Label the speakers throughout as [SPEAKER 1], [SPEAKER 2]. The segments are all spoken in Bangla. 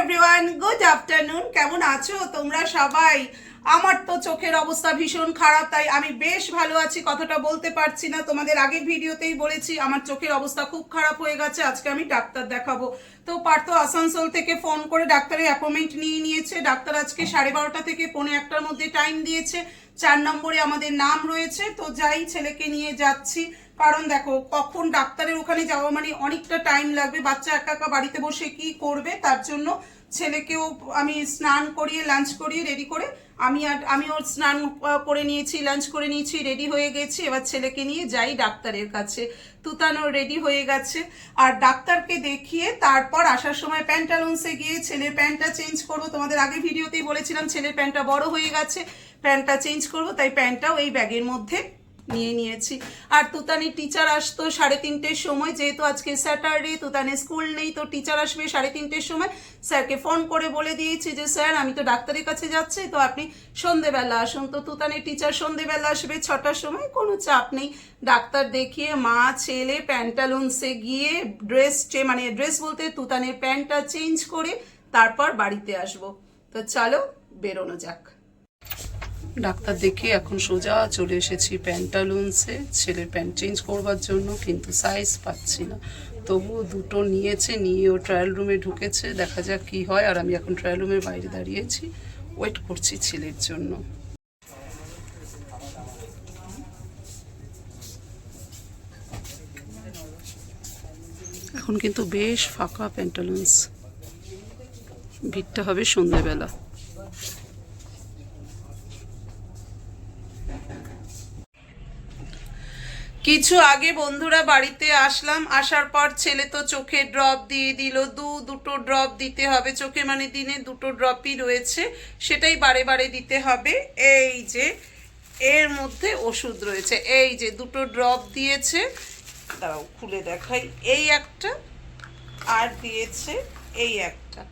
[SPEAKER 1] এভরিওয়ান গুড আফটারনুন কেমন আছো তোমরা সবাই? আমার তো চোখের অবস্থা ভীষণ খারাপ, তাই আমি বেশ ভালো আছি, কথাটা বলতে পারছি না। তোমাদের আগের ভিডিওতেই বলেছি, আমার চোখের অবস্থা খুব খারাপ হয়ে গেছে, আজকে আমি ডাক্তার দেখাবো। তো পার্থ আসানসোল থেকে ফোন করে ডাক্তারের অ্যাপয়েন্টমেন্ট নিয়ে নিয়েছে। ডাক্তার আজকে সাড়ে বারোটা থেকে পৌনে একটার মধ্যে টাইম দিয়েছে। চার নম্বরে আমাদের নাম রয়েছে, তো যাই ছেলেকে নিয়ে যাচ্ছি। কারণ দেখো, কখন ডাক্তারের ওখানে যাওয়া মানে অনেকটা টাইম লাগবে, বাচ্চা একা একা বাড়িতে বসে কি করবে, তার জন্য ছেলেকেও আমি স্নান করিয়ে লাঞ্চ করিয়ে রেডি করে আমি আর, আমি ওর স্নান করে নিয়েছি লাঞ্চ করে নিয়েছি রেডি হয়ে গেছি, এবার ছেলেকে নিয়ে যাই ডাক্তারের কাছে। তুতানো রেডি হয়ে গেছে। আর ডাক্তারকে দেখিয়ে তারপর আসার সময় প্যান্টালুন্সে গিয়ে ছেলের প্যান্টটা চেঞ্জ করব। তোমাদের আগে ভিডিওতেই বলেছিলাম ছেলের প্যান্টটা বড় হয়ে গেছে, প্যান্টটা চেঞ্জ করব, তাই প্যান্টটাও এই ব্যাগের মধ্যে নিয়ে নিয়েছি। আর তুতানির টিচার আসতো সাড়ে তিনটের সময়, যেহেতু আজকে স্যাটারডে তুতানের স্কুল নেই, তো টিচার আসবে সাড়ে তিনটের সময়। স্যারকে ফোন করে বলে দিয়েছি যে, স্যার, আমি তো ডাক্তারের কাছে যাচ্ছি, তো আপনি সন্ধেবেলা আসুন। তো তুতানের টিচার সন্ধেবেলা আসবে ছটার সময়, কোনো চাপ নেই। ডাক্তার দেখিয়ে, মা, ছেলে প্যান্টালুন্সে গিয়ে ড্রেস চে মানে ড্রেস বলতে তুতানের প্যান্টটা চেঞ্জ করে তারপর বাড়িতে আসব। তো চলো, বেরোনো যাক। ডাক্তার দেখে এখন সোজা চলে এসেছি প্যান্টালুন্সে ছেলের প্যান্ট চেঞ্জ করবার জন্য কিন্তু সাইজ পাচ্ছি না। তবুও দুটো নিয়েছে, নিয়ে ও ট্রায়াল রুমে ঢুকেছে। দেখা যাক কি হয়। আর আমি এখন ট্রায়াল রুমের বাইরে দাঁড়িয়েছি। ওয়েট করছি ছেলের জন্য। এখন কিন্তু বেশ ফাঁকা প্যান্টালুন্স ভিড়টা হবে সন্ধেবেলা। কিছু আগে বন্ধুরা বাড়িতে আসলাম, আসার পর ছেলে তো চোখে ড্রপ দিয়ে দিল, দু, দুটো ড্রপ দিতে হবে, চোখে মানে দিনে দুটো ড্রপই রয়েছে, সেটাই বারে বারে দিতে হবে। এই যে, এর মধ্যে ওষুধ রয়েছে, এই যে দুটো ড্রপ দিয়েছে, দাঁড়াও, খুলে দেখাই, এই একটা, আর দিয়েছে এই একটা।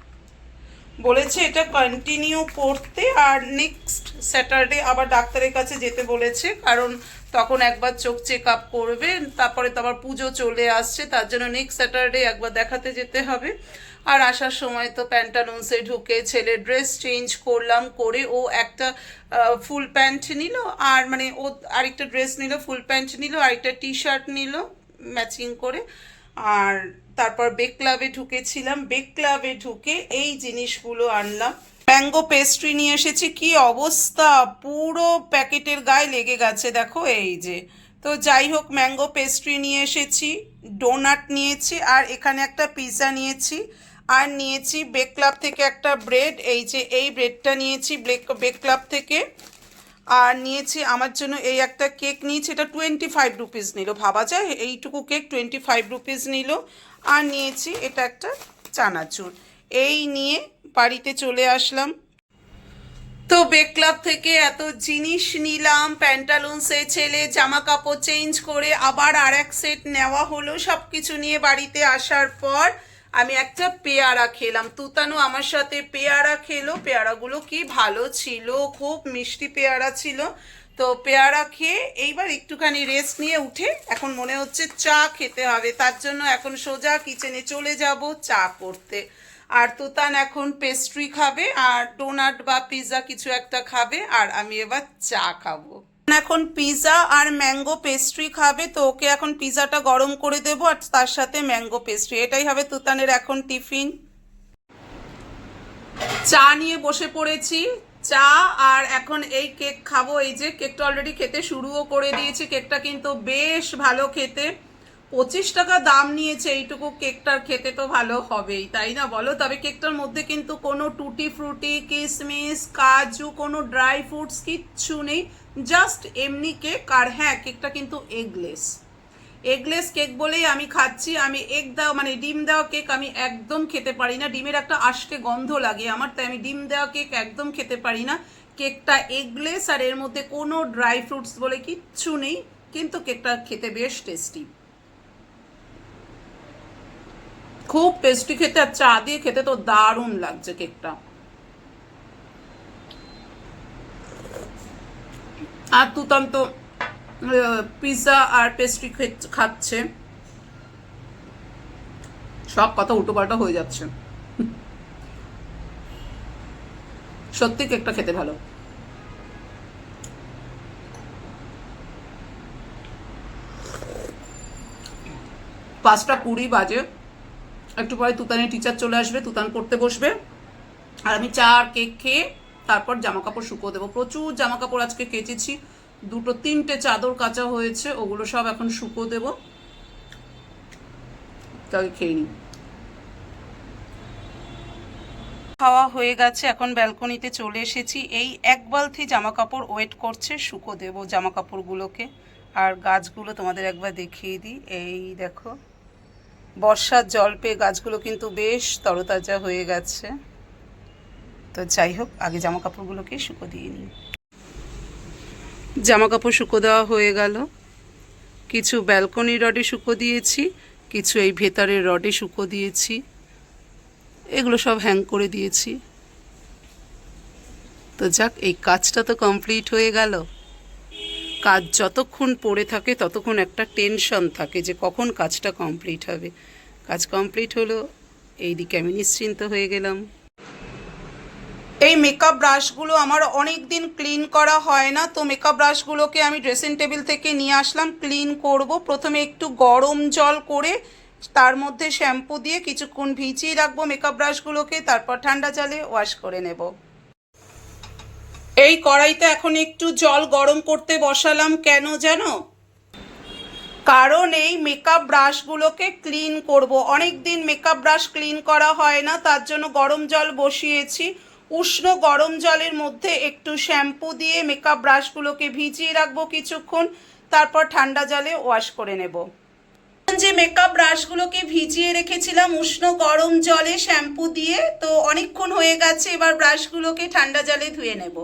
[SPEAKER 1] বলেছে এটা কন্টিনিউ করতে, আর নেক্সট স্যাটারডে আবার ডাক্তারের কাছে যেতে বলেছে, কারণ তখন একবার চোখ চেক আপ করবে, তারপরে তো আবার পুজো চলে আসছে, তার জন্য নেক্সট স্যাটারডে একবার দেখাতে যেতে হবে। আর আসার সময় তো প্যান্টালুন্সে ঢুকে ছেলে ড্রেস চেঞ্জ করলাম, করে ও একটা ফুল প্যান্ট নিল, আর মানে ও আরেকটা ড্রেস নিল ফুল প্যান্ট নিল, আরেকটা টি শার্ট নিল ম্যাচিং করে। আর তারপর বেক ক্লাবে ঢুকেছিলাম। বেক ক্লাবে ঢুকে এই জিনিসগুলো আনলাম। ম্যাঙ্গো পেস্ট্রি নিয়ে এসেছি, কি অবস্থা? পুরো প্যাকেটের গায়ে লেগে গেছে, দেখো এই যে। তো যাই হোক, ম্যাঙ্গো পেস্ট্রি নিয়ে এসেছি, ডোনাট নিয়েছি, আর এখানে একটা পিৎজা নিয়েছি, আর নিয়েছি বেক ক্লাব থেকে একটা ব্রেড, এই যে এই ব্রেডটা নিয়েছি বেক বেক ক্লাব থেকে। আর নিয়েছি, আমার জন্য এই একটা কেক নিয়েছি, এটা টোয়েন্টি ফাইভ রুপিস নিল, ভাবা যায়? এইটুকু কেক টোয়েন্টি ফাইভ রুপিস নিল। আর নিয়েছি এটা একটা চানাচুর। এই নিয়ে বাড়িতে চলে আসলাম। তো বেক ক্লাব থেকে এত জিনিস নিলাম প্যান্টালুন্সে ছেলে জামা কাপড় চেঞ্জ করে আবার আর এক সেট নেওয়া হলো সব কিছু নিয়ে বাড়িতে আসার পর আমি একটা পেয়ারা খেলাম। তুতানু আমার সাথে পেয়ারা খেলো। পেয়ারাগুলো কি ভালো ছিল, খুব মিষ্টি পেয়ারা ছিল। তো পেয়ারা খেয়ে এইবার একটুখানি রেস্ট নিয়ে উঠে এখন মনে হচ্ছে চা খেতে হবে। তার জন্য এখন সোজা কিচেনে চলে যাব চা করতে। আর তুতান এখন পেস্ট্রি খাবে, আর ডোনাট বা পিৎজা কিছু একটা খাবে, আর আমি এবার চা খাব। এখন পিৎজা আর ম্যাঙ্গো পেস্ট্রি খাবে, তো ওকে এখন পিৎজাটা গরম করে দেবো, আর তার সাথে ম্যাঙ্গো পেস্ট্রি এটাই হবে তুতানের এখন টিফিন চা নিয়ে বসে পড়েছি। চা আর এখন এই কেক খাব। এই যে কেকটা অলরেডি খেতে শুরুও করে দিয়েছি। কেকটা কিন্তু বেশ ভালো খেতে। পঁচিশ টাকা দাম নিয়েছে, এইটুকু কেকটার খেতে তো ভালো হবেই, তাই না বলো? তবে কেকটার মধ্যে কিন্তু কোনো টুটি ফ্রুটি কিশমিশ কাজু, কোনো ড্রাই ফ্রুটস কিচ্ছু নেই, জাস্ট এমনি কেক, আর হ্যাঁ কেকটা কিন্তু এগলেস। এগলেস কেক বলেই আমি খাচ্ছি, আমি এগ দেওয়া মানে ডিম দেওয়া কেক আমি একদম খেতে পারি না, ডিমের একটা আষ্টে গন্ধ লাগে আমার, তাই আমি ডিম দেওয়া কেক একদম খেতে পারি না। কেকটা এগলেস, আর এর মধ্যে কোনো ড্রাই ফ্রুটস বলে কিচ্ছু নেই, কিন্তু কেকটা খেতে বেশ টেস্টি। খুব টেস্টি খেতে আর চা দিয়ে খেতে তো দারুণ লাগছে কেকটা আর তুতান তো পিৎজা আর পেস্ট্রি খাচ্ছে। সব কথা উল্টোপাল্টা হয়ে যাচ্ছে। সত্যি কেকটা খেতে ভালো। পাঁচটা কুড়ি বাজে। একটু পরে তুতানের টিচার চলে আসবে, তুতান করতে বসবে। আর আমি চা কেক খেয়ে তারপর জামা কাপড় শুকো দেবো। প্রচুর জামা কাপড় আজকে কেচেছি। দুটো, তিনটে চাদর কাচা হয়েছে, ওগুলো সব এখন শুকো দেবো। তাকে খেয়ে নিই। খাওয়া হয়ে গেছে, এখন ব্যালকনিতে চলে এসেছি। এই এক বালতি জামা কাপড় ওয়েট করছে শুকো দেবো জামা কাপড়গুলোকে আর গাছগুলো তোমাদের একবার দেখিয়ে দিই। এই দেখো। বর্ষার জল পেয়ে গাছগুলো কিন্তু বেশ তরতাজা হয়ে গেছে। তো যাই হোক, আগে জামা কাপড়গুলোকে শুকো দিয়ে নিই। জামা কাপড় শুকো দেওয়া হয়ে গেল। কিছু ব্যালকনি রডে শুকো দিয়েছি, কিছু এই ভেতরের রডে শুকো দিয়েছি। এগুলো সব হ্যাং করে দিয়েছি। তো যাক, এই কাজটা তো কমপ্লিট হয়ে গেল। কাজ যতক্ষণ পড়ে থাকে, ততক্ষণ একটা টেনশন থাকে যে কখন কাজটা কমপ্লিট হবে। কাজ কমপ্লিট হলো এই দিকে আমি নিশ্চিন্ত হয়ে গেলাম। এই মেকআপ ব্রাশগুলো আমার অনেক দিন ক্লিন করা হয় না, তো মেকআপ ব্রাশগুলোকে আমি ড্রেসিং টেবিল থেকে নিয়ে আসলাম ক্লিন করব। প্রথমে একটু গরম জল করে, তার মধ্যে শ্যাম্পু দিয়ে কিছুক্ষণ ভিজিয়ে রাখব মেকআপ ব্রাশগুলোকে তারপর ঠান্ডা জলে ওয়াশ করে নেব। এই কড়াইতে এখন একটু জল গরম করতে বসালাম, কেন জানো? কারণ এই মেকআপ ব্রাশগুলোকে ক্লিন করব। অনেক দিন মেকআপ ব্রাশ ক্লিন করা হয় না, তার জন্য গরম জল বসিয়েছি। উষ্ণ গরম জলের মধ্যে একটু শ্যাম্পু দিয়ে মেকআপ ব্রাশগুলোকে ভিজিয়ে রাখব কিছুক্ষণ, তারপর ঠান্ডা জলে ওয়াশ করে নেব। যে মেকআপ ব্রাশগুলোকে ভিজিয়ে রেখেছিলাম উষ্ণ গরম জলে শ্যাম্পু দিয়ে, তো অনেকক্ষণ হয়ে গেছে, এবার ব্রাশগুলোকে ঠান্ডা জলে ধুয়ে নেব।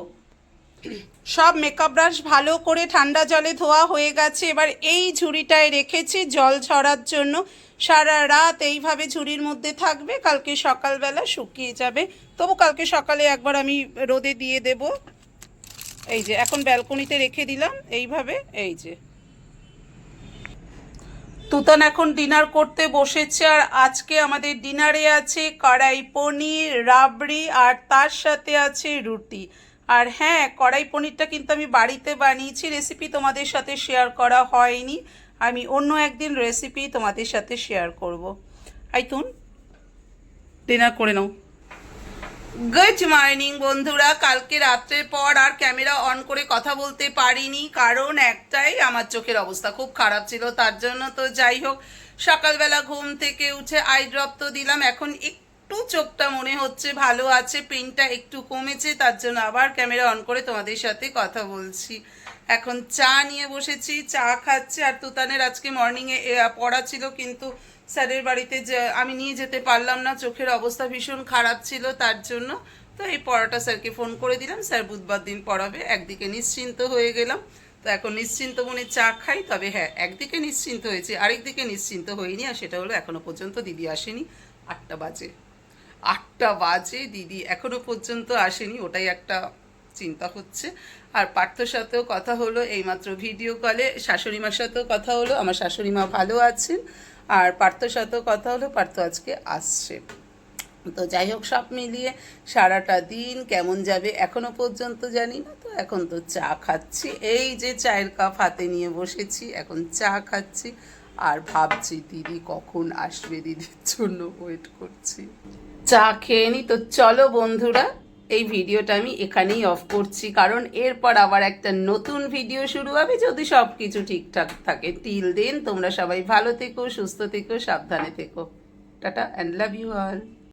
[SPEAKER 1] সব মেকআপ ব্রাশ ভালো করে ঠান্ডা জলে ধোয়া হয়ে গেছে। এবার এই ঝুড়িটায় রেখেছি জল ঝরার জন্য। সারা রাত এইভাবে ঝুড়ির মধ্যে থাকবে, কালকে সকালবেলা শুকিয়ে যাবে। তবু কালকে সকালে একবার আমি রোদে দিয়ে দেব। এই যে, এখন ব্যালকনিতে রেখে দিলাম। এইভাবে, এই যে। তুতান এখন ডিনার করতে বসেছে, আর আজকে আমাদের ডিনারে আছে কড়াই পনির, রাবড়ি, আর তার সাথে আছে রুটি। আর হ্যাঁ কড়াই পনিরটা কিন্তু আমি বাড়িতে বানিয়েছি রেসিপি তোমাদের সাথে শেয়ার করা হয়নি। আমি অন্য একদিন রেসিপি তোমাদের সাথে শেয়ার করব। আইতুন ডিনার করে নাও। গুড মর্নিং বন্ধুরা। কালকে রাত্রের পর আর ক্যামেরা অন করে কথা বলতে পারিনি, কারণ একটাই আমার চোখের অবস্থা খুব খারাপ ছিল, তার জন্য তো যাই হোক, সকালবেলা ঘুম থেকে উঠে আই ড্রপ তো দিলাম, এখন একটু চোখটা মনে হচ্ছে, ভালো আছে পেনটা একটু কমেছে, তার জন্য আবার ক্যামেরা অন করে তোমাদের সাথে কথা বলছি। এখন চা নিয়ে বসেছি, চা খাচ্ছে, আর তুতানের আজকে মর্নিংয়ে পড়া ছিল, কিন্তু স্যারের বাড়িতে যে, আমি নিয়ে যেতে পারলাম না, চোখের অবস্থা ভীষণ খারাপ ছিল, তার জন্য। তো এই পড়াটা স্যারকে ফোন করে দিলাম, স্যার বুধবার দিন পড়াবে, একদিকে নিশ্চিন্ত হয়ে গেলাম। তো এখন নিশ্চিন্ত মনে চা খাই, তবে হ্যাঁ একদিকে নিশ্চিন্ত হয়েছে, আরেকদিকে নিশ্চিন্ত হইনি আর সেটা হলো এখনও পর্যন্ত দিদি আসেনি, আটটা বাজে। আটটা বাজে, দিদি এখনও পর্যন্ত আসেনি, ওটাই একটা চিন্তা হচ্ছে। আর পার্থর সাথেও কথা হলো, এইমাত্র ভিডিও কলে শাশুড়ি মার সাথেও কথা হলো, আমার শাশুড়ি মা ভালো আছেন, আর পার্থর সাথেও কথা হলো, পার্থ আজকে আসছে। তো যাই হোক, সব মিলিয়ে সারাটা দিন কেমন যাবে এখনও পর্যন্ত জানি না, তো এখন তো চা খাচ্ছি। এই যে চায়ের কাপ হাতে নিয়ে বসেছি, এখন চা খাচ্ছি, আর ভাবছি দিদি কখন আসবে দিদির জন্য ওয়েট করছি। চা খেয়ে নি। তো চলো বন্ধুরা, এই ভিডিওটা আমি এখানেই অফ করছি। কারণ এরপর আবার একটা নতুন ভিডিও শুরু হবে। যদি সব কিছু ঠিকঠাক থাকে টিল দিন তোমরা সবাই ভালো থেকো, সুস্থ থেকো, সাবধানে থেকো। Tata and love you all